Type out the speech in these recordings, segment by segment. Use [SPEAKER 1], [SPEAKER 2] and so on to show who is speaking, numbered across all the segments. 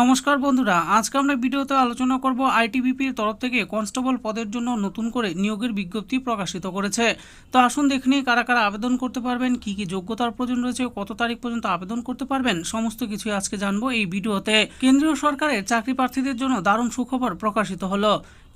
[SPEAKER 1] নমস্কার বন্ধুরা, আজকে আমরা ভিডিওতে আলোচনা করব আইটিবিপির তরফ থেকে কনস্টেবল পদের জন্য নতুন করে নিয়োগের বিজ্ঞপ্তি প্রকাশিত করেছে। তো আসুন দেখে নিই কারা কারা আবেদন করতে পারবেন, কি কি যোগ্যতার প্রয়োজন রয়েছে, কত তারিখ পর্যন্ত আবেদন করতে পারবেন, সমস্ত কিছুই আজকে জানব এই ভিডিওতে। কেন্দ্রীয় সরকারের চাকরি প্রার্থীদের জন্য দারুণ সুখবর প্রকাশিত হলো।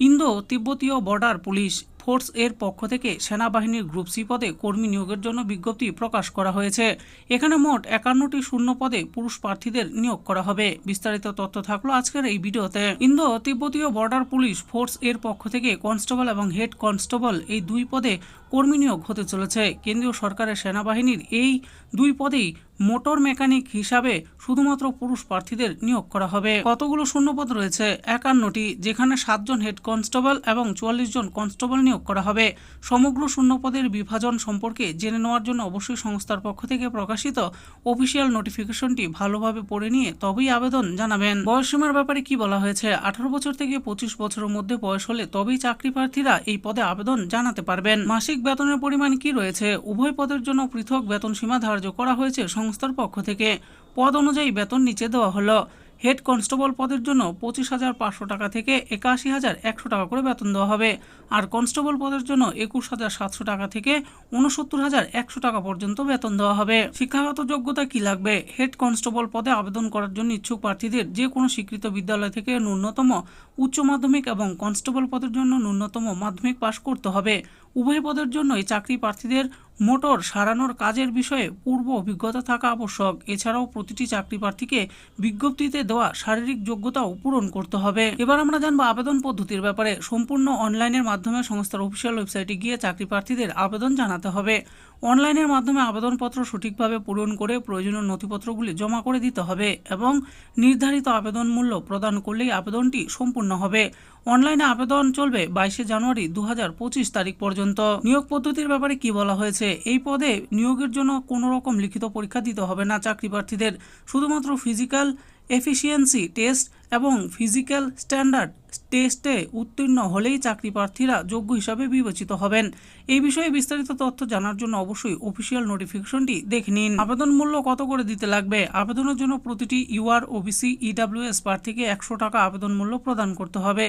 [SPEAKER 1] ইন্দো তিব্বতীয় বর্ডার পুলিশ ফোর্স এর পক্ষ থেকে সেনাবাহিনীর গ্রুপ সি পদে কর্মী নিয়োগের জন্য বিজ্ঞপ্তি প্রকাশ করা হয়েছে। এখানে মোট একান্নটি শূন্য পদে পুরুষ প্রার্থীদের নিয়োগ করা হবে। বিস্তারিত তথ্য থাকল আজকের এই ভিডিওতে। ইন্দো তিব্বতীয় বর্ডার পুলিশ ফোর্স এর পক্ষ থেকে কনস্টেবল এবং হেড কনস্টেবল এই দুই পদে কর্মী নিয়োগ হতে চলেছে। কেন্দ্রীয় সরকারের সেনাবাহিনীর এই দুই পদেই মোটর মেকানিক হিসাবে শুধুমাত্র পুরুষ প্রার্থীদের নিয়োগ করা হবে। কতগুলো শূন্যপদ রয়েছে? একান্নটি, যেখানে সাতজন হেড কনস্টেবল এবং চুয়াল্লিশ জন কনস্টেবল নিয়োগ করা হবে। সমগ্র শূন্যপদের বিভাজন সম্পর্কে জেনে নেওয়ার জন্য অবশ্যই সংস্থার পক্ষ থেকে প্রকাশিত অফিসিয়াল নোটিফিকেশনটি ভালোভাবে পড়ে নিয়ে তবেই আবেদন জানাবেন। বয়সসীমার ব্যাপারে কি বলা হয়েছে? আঠারো বছর থেকে পঁচিশ বছরের মধ্যে বয়স হলে তবেই চাকরি প্রার্থীরা এই পদে আবেদন জানাতে পারবেন। মাসিক বেতনের পরিমাণ কি রয়েছে? উভয় পদের জন্য পৃথক বেতন সীমা ধার্য করা হয়েছে সংস্থার পক্ষ থেকে। পদ অনুযায়ী বেতন নিচে দেওয়া হলো। হেড কনস্টেবল পদের জন্য পঁচিশ হাজার পাঁচশো টাকা থেকে একাশি হাজার একশো টাকা করে বেতন দেওয়া হবে। আর কনস্টেবল পদের জন্য একুশ হাজার সাতশো টাকা থেকে উনসত্তর হাজার একশো টাকা পর্যন্ত বেতন দেওয়া হবে। শিক্ষাগত যোগ্যতা কি লাগবে? হেড কনস্টেবল পদে আবেদন করার জন্য ইচ্ছুক প্রার্থীদের যে কোনো স্বীকৃত বিদ্যালয় থেকে ন্যূনতম উচ্চ মাধ্যমিক এবং কনস্টেবল পদের জন্য ন্যূনতম মাধ্যমিক পাশ করতে হবে। উভয় পদের জন্যই চাকরি প্রার্থীদের মোটর সারানোর কাজের বিষয়ে পূর্ব অভিজ্ঞতা থাকা আবশ্যক। এছাড়াও প্রতিটি চাকরি প্রার্থীকে বিজ্ঞপ্তিতে দেওয়া শারীরিক যোগ্যতাও পূরণ করতে হবে। এবার আমরা জানব আবেদন পদ্ধতির ব্যাপারে। সম্পূর্ণ অনলাইনের মাধ্যমে সংস্থার অফিসিয়াল ওয়েবসাইটে গিয়ে চাকরি প্রার্থীদের আবেদন জানাতে হবে। অনলাইনের মাধ্যমে আবেদনপত্র সঠিকভাবে পূরণ করে প্রয়োজনীয় নথিপত্রগুলি জমা করে দিতে হবে এবং নির্ধারিত আবেদন মূল্য প্রদান করলেই আবেদনটি সম্পূর্ণ হবে। অনলাইনে আবেদন চলবে বাইশে জানুয়ারি দু হাজার পঁচিশ তারিখ পর্যন্ত। নিয়োগ পদ্ধতির ব্যাপারে কি বলা হয়েছে? এই পদে নিয়োগের জন্য কোনো রকম লিখিত পরীক্ষা দিতে হবে না চাকরি প্রার্থীদের শুধুমাত্র ফিজিক্যাল এফিসিয়েন্সি, টেস্ট এবং ফিজিক্যাল স্ট্যান্ডার্ড টেস্টে উত্তীর্ণ হলেই চাকরি প্রার্থীরা যোগ্য হিসাবে বিবেচিত হবেন। এই বিষয়ে বিস্তারিত তথ্য জানার জন্য অবশ্যই অফিসিয়াল নোটিফিকেশনটি দেখে নিন। আবেদন মূল্য কত করে দিতে লাগবে? আবেদনের জন্য প্রতিটি ইউআর ওবিসি ইডাব্লিউএস প্রার্থীকে একশো টাকা আবেদন মূল্য প্রদান করতে হবে।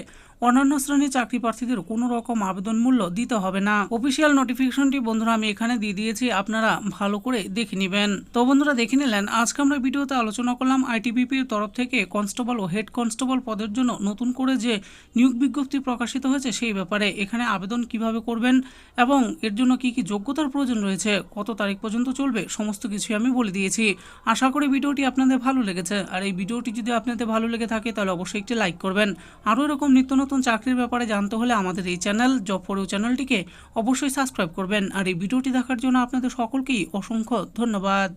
[SPEAKER 1] অন্যান্য শ্রেণির চাকরি প্রার্থীদের কোনো রকম আবেদন মূল্য দিতে হবে না। অফিসিয়াল নোটিফিকেশনটি বন্ধুরা আমি এখানে দিয়ে দিয়েছি, আপনারা ভালো করে দেখে নেবেন। তো বন্ধুরা দেখে নিলেন, আজকে আমরা ভিডিওতে আলোচনা করলাম আইটিবিপির তরফ থেকে কনস্টেবল ও হেড কনস্টেবল পদের জন্য নতুন করে যে নিয়োগ বিজ্ঞপ্তি প্রকাশিত হয়েছে সেই ব্যাপারে এখানে আবেদন কীভাবে করবেন এবং এর জন্য কি কি যোগ্যতার প্রয়োজন রয়েছে, কত তারিখ পর্যন্ত চলবে, সমস্ত কিছুই আমি বলে দিয়েছি। আশা করি ভিডিওটি আপনাদের ভালো লেগেছে। আর এই ভিডিওটি যদি আপনাদের ভালো লেগে থাকে তাহলে অবশ্যই একটি লাইক করবেন। আরও এরকম নিত্য নতুন চাকরির ব্যাপারে জানতে হলে আমাদের এই চ্যানেল জব ফর চ্যানেলটিকে অবশ্যই সাবস্ক্রাইব করবেন। আর এই ভিডিওটি দেখার জন্য আপনাদের সকলকেই অসংখ্য ধন্যবাদ।